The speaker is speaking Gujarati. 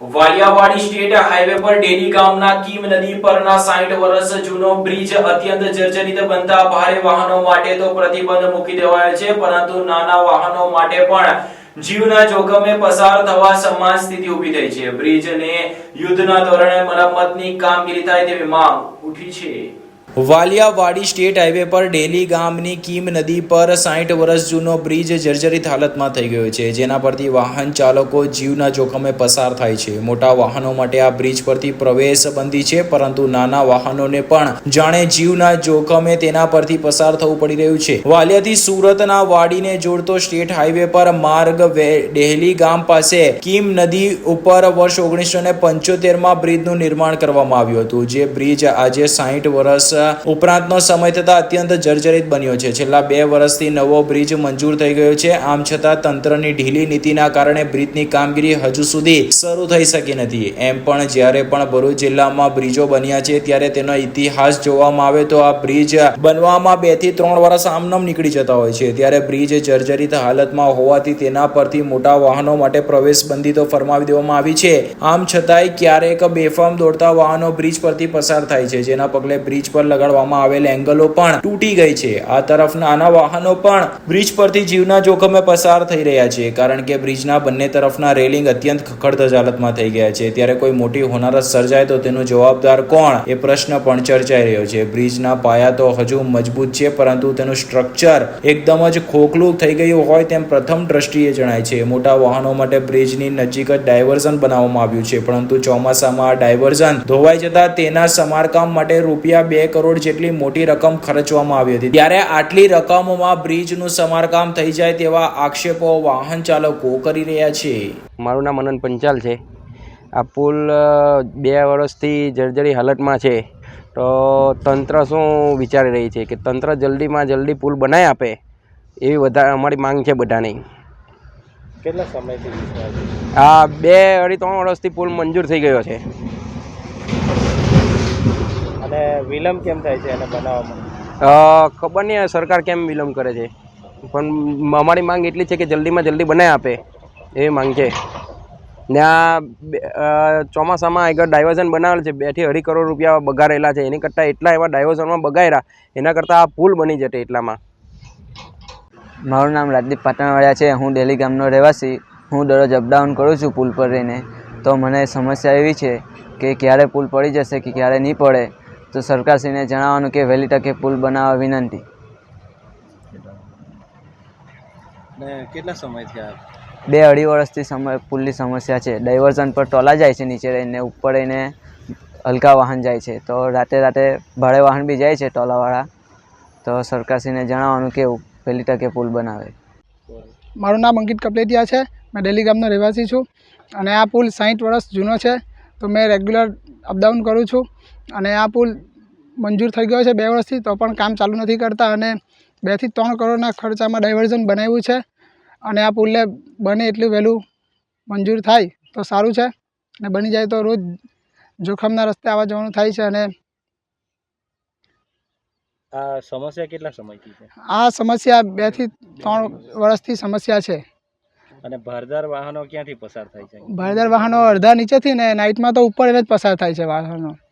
વાલિયાવાડી સ્ટેટ હાઈવે પર ડેલી ગામના કીમ નદી પરના 60 વર્ષ જૂનો બ્રિજ અત્યંત જર્જરિત બનતા ભારે વાહનો માટે તો પ્રતિબંધ મૂકી દેવાયો છે, પરંતુ નાના વાહનો માટે પણ જીવના જોખમે પસાર થવા સમાન સ્થિતિ ઊભી થઈ છે. બ્રિજને યુદ્ધના ધોરણે મરમ્મતની કામગીરી થાય તેવી માંગ ઉઠી છે. વાલિયાવાડી સ્ટેટ હાઈવે પર ડેલી ગામની કીમ નદી પર સાઠ વર્ષ જૂનો બ્રિજ જર્જરિત હાલતમાં થઈ ગયો છે, જેના પરથી વાહન ચાલકો જીવના જોખમે પસાર થાય છે. મોટા વાહનો માટે આ બ્રિજ પરથી પ્રવેશ બંધી છે, પરંતુ નાના વાહનોને પણ જાણે જીવના જોખમે તેના પરથી પસાર થવું પડી રહ્યું છે. વાલિયાથી સુરતના વાડીને જોડતો સ્ટેટ હાઈવે પર માર્ગ ડેહલી ગામ પાસે કીમ નદી ઉપર વર્ષ ઓગણીસો ને પંચોતેરમાં બ્રિજનું નિર્માણ કરવામાં આવ્યું હતું, જે બ્રિજ આજે સાહીઠ વર્ષ ઉપરાંતનો સમય થતાં અત્યંત જર્જરિત બન્યો છે. છેલ્લા બે વર્ષથી નવો બ્રિજ મંજૂર થઈ ગયો છે. આમ છતાં તંત્રની ઢીલી નીતિના કારણે બ્રિજની કામગીરી હજુ સુધી શરૂ થઈ શકી નથી. એમ પણ જ્યારે પણ ભરૂચ જિલ્લામાં બ્રિજો બન્યા છે, ત્યારે તેનો ઇતિહાસ જોવામાં આવે તો આ બ્રિજ બનવામાં બેથી ત્રણ વર્ષ આમનામ નીકળી જતા હોય છે. ત્યારે બ્રિજ જર્જરિત હાલતમાં હોવાથી તેના પરથી મોટા વાહનો માટે પ્રવેશ બંધી તો ફરમાવી દેવામાં આવી છે. આમ છતાંય ક્યારેક બેફામ દોડતા વાહનો બ્રિજ પરથી પસાર થાય છે. જેના પગલે બ્રિજ પર લગાડવામાં આવેલ એંગલો પણ તૂટી ગઈ છે. આ તરફ નાના વાહનો પણ બ્રિજ પરથી જીવના જોખમે પસાર થઈ રહ્યા છે. કારણ કે બ્રિજના બંને તરફના રેલિંગ અત્યંત ખખડધજ હાલતમાં થઈ ગયા છે. ત્યારે કોઈ મોટી હોનારત સર્જાય તો તેનો જવાબદાર કોણ? એ પ્રશ્ન પણ ચર્ચાઈ રહ્યો છે. બ્રિજના પાયા તો હજુ મજબૂત છે, પરંતુ તેનું સ્ટ્રક્ચર એકદમ જ ખોખલું થઈ ગયું હોય તેમ પ્રથમ દ્રષ્ટિએ જણાય છે. મોટા વાહનો માટે બ્રિજની નજીક જ ડાયવર્ઝન બનાવવામાં આવ્યું છે, પરંતુ ચોમાસામાં આ ડાયવર્ઝન ધોવાઈ જતા તેના સમારકામ માટે રૂપિયા બે કરોડ જેટલી મોટી રકમ ખર્ચવામાં આવી હતી. ત્યારે આટલી રકમમાં બ્રિજનું સમારકામ થઈ જાય તેવા આક્ષેપો વાહન ચાલકો કરી રહ્યા છે. મારું નામ અનંત પંચાલ છે. આ પુલ બે વર્ષથી જર્જરી હાલતમાં છે. તો તંત્ર શું વિચારી રહી છે કે તંત્ર જલ્દીમાં જલ્દી પુલ બનાવી આપે? એવી વધારે અમારી માંગ છે બધાની. કેટલા સમયથી આ બે અઢી ત્રણ વર્ષથી પુલ મંજૂર થઈ ગયો છે. અને વિલંબ કેમ થાય છે એને બનાવવામાં? ખબર નહીં સરકાર કેમ વિલંબ કરે છે? પણ અમારી માંગ એટલી છે કે જલ્દીમાં જલ્દી બનાવી આપે એવી માંગ છે. ને આ ચોમાસામાં આગળ ડાયવર્ઝન બનાવેલ છે બેથી અઢી કરોડ રૂપિયા બગાડેલા છે. એની કરતાં એટલા એવા ડાયવર્ઝનમાં બગાડ્યા એના કરતાં આ પુલ બની જતે એટલામાં. મારું નામ રાજદીપ પાટણવાડિયા છે. હું ડેલી ગામનો રહેવાસી. હું દરરોજ અપડાઉન કરું છું પુલ પર રહીને. તો મને સમસ્યા એવી છે કે ક્યારે પુલ પડી જશે કે ક્યારે નહીં પડે. તો સરકારશ્રીને જણાવવાનું કે વહેલી તકે પુલ બનાવવા વિનંતી. કેટલા સમયથી આ બે અઢી વર્ષથી સમય પુલની સમસ્યા છે. ડાયવર્ઝન પર ટોલા જાય છે નીચે રહીને ઉપર રહીને હલકા વાહન જાય છે. તો રાતે રાતે ભાડે વાહન બી જાય છે ટોલાવાળા. તો સરકારશ્રીને જણાવવાનું કે વહેલી તકે પુલ બનાવે. મારું નામ અંકિત કપલેટિયા છે. મેં ડેલી ગામનો રહેવાસી છું અને આ પુલ સાઠ વર્ષ જૂનો છે. તો મેં રેગ્યુલર અપડાઉન કરું છું. અને આ પુલ મંજૂર થઈ ગયો છે બે વર્ષથી તો પણ કામ ચાલુ નથી કરતા. અને બેથી ત્રણ કરોડના ખર્ચામાં ડાયવર્ઝન બનાવ્યું છે. અને આ પુલને બને એટલું વહેલું મંજૂર થાય તો સારું છે. અને બની જાય તો રોજ જોખમના રસ્તે આવવા જવાનું થાય છે. અને આ સમસ્યા કેટલા સમયથી છે? આ સમસ્યા બેથી ત્રણ વર્ષથી સમસ્યા છે. અને ભારદાર વાહનો ક્યાંથી પસાર થાય છે? ભારદાર વાહનો અડધા નીચેથી ને નાઇટમાં તો ઉપર જ પસાર થાય છે વાહનો.